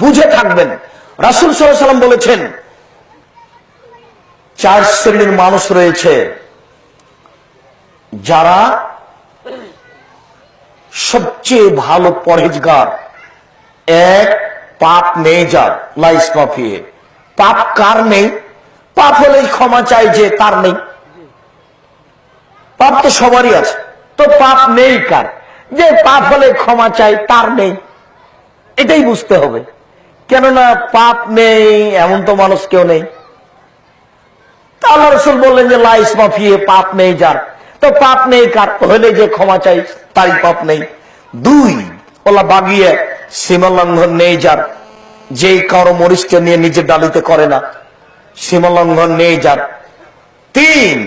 বুঝে থাকবেন। রাসুল সাল্লাম বলেছেন, চার শ্রেণির মানুষ রয়েছে। যারা সবচেয়ে ভালো পরহেজগার, এক পাপ নেই যার লাইস মাফিয়ে পাপ কার নেই? পাপ হলেই ক্ষমা চাই যে তার নেই। পাপ তো সবারই আছে। তো পাপ নেই কার? যে পাপ হলে ক্ষমা চাই তার নেই। এটাই বুঝতে হবে। কেননা পাপ নেই, এমন তো মানুষ কেউ নেই। আল্লাহ রসুল বললেন যে লাইস মাফিয়ে পাপ নেই যার। তো পাপ নেই কার? হলে যে ক্ষমা চাই, তারই পাপ নেই। দুই, ওলা বাগিয়ে সীমা লঙ্ঘন নেই যার। যেই কারও মরিচকে নিয়ে নিজের ডালিতে করে না সীমা লঙ্ঘন নেই যার। তিন,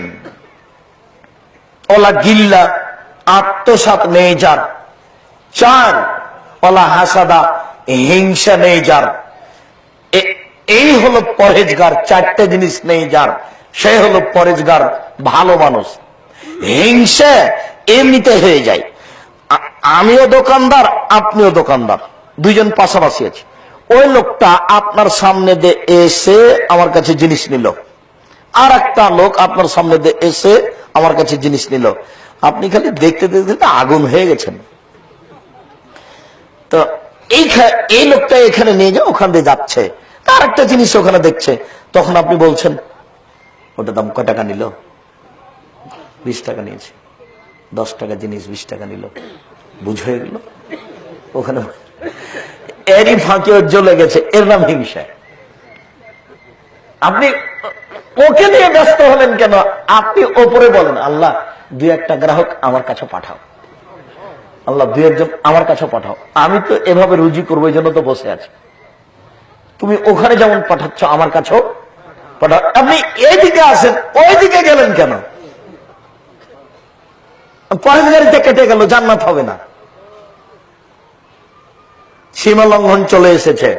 ওলা গিল্লা, আত্মসাত নেই যার। চার, ওলা হাসাদা হিংসা নেই যার। এই হলো পরেজগার, চারটে জিনিস নেই যার। সে হলো পরেজগার, ভালো মানুষ। হিংসা এমনিতে হয়ে যায়। আমিও দোকানদার, আপনিও দোকানদার। দুইজন পাশাপাশি আছে। ওই লোকটা আপনার সামনে দিয়ে এসে আমার কাছে জিনিস নিল। আর একটা লোক আপনার সামনে দিয়ে এসে আমার কাছে জিনিস নিল। আপনি খালি দেখতে দেখতে আগুন হয়ে গেছেন। তো এই লোকটা এখানে নিয়ে যা ওখান দিয়ে যাচ্ছে। তার একটা জিনিস ওখানে দেখছে। তখন আপনি বলছেন, ওটা দাম কয় টাকা নিল? বিশ টাকা নিয়েছে। দশ টাকা জিনিস, বিশ টাকা নিল। বুঝে গেল। ওখানে এরই ফাঁকে জ্বলে গেছে। এর নাম হিংসা। আপনি ওকে নিয়ে ব্যস্ত হলেন কেন? আপনি ওপরে বলেন, আল্লাহ, দুই একটা গ্রাহক আমার কাছে পাঠাও। আল্লাহ দুই একজন আমার কাছে পাঠাও। আমি তো এভাবে রুজি করব, এই জন্য তো বসে আছি। তুমি ওখানে যেমন পাঠাচ্ছ, আমার কাছেও পাঠাও। আপনি এইদিকে আসেন ওই দিকে গেলেন কেন? গাড়িতে কেটে গেল, জান্নাত হবে না। সীমা লঙ্ঘন চলে এসেছে।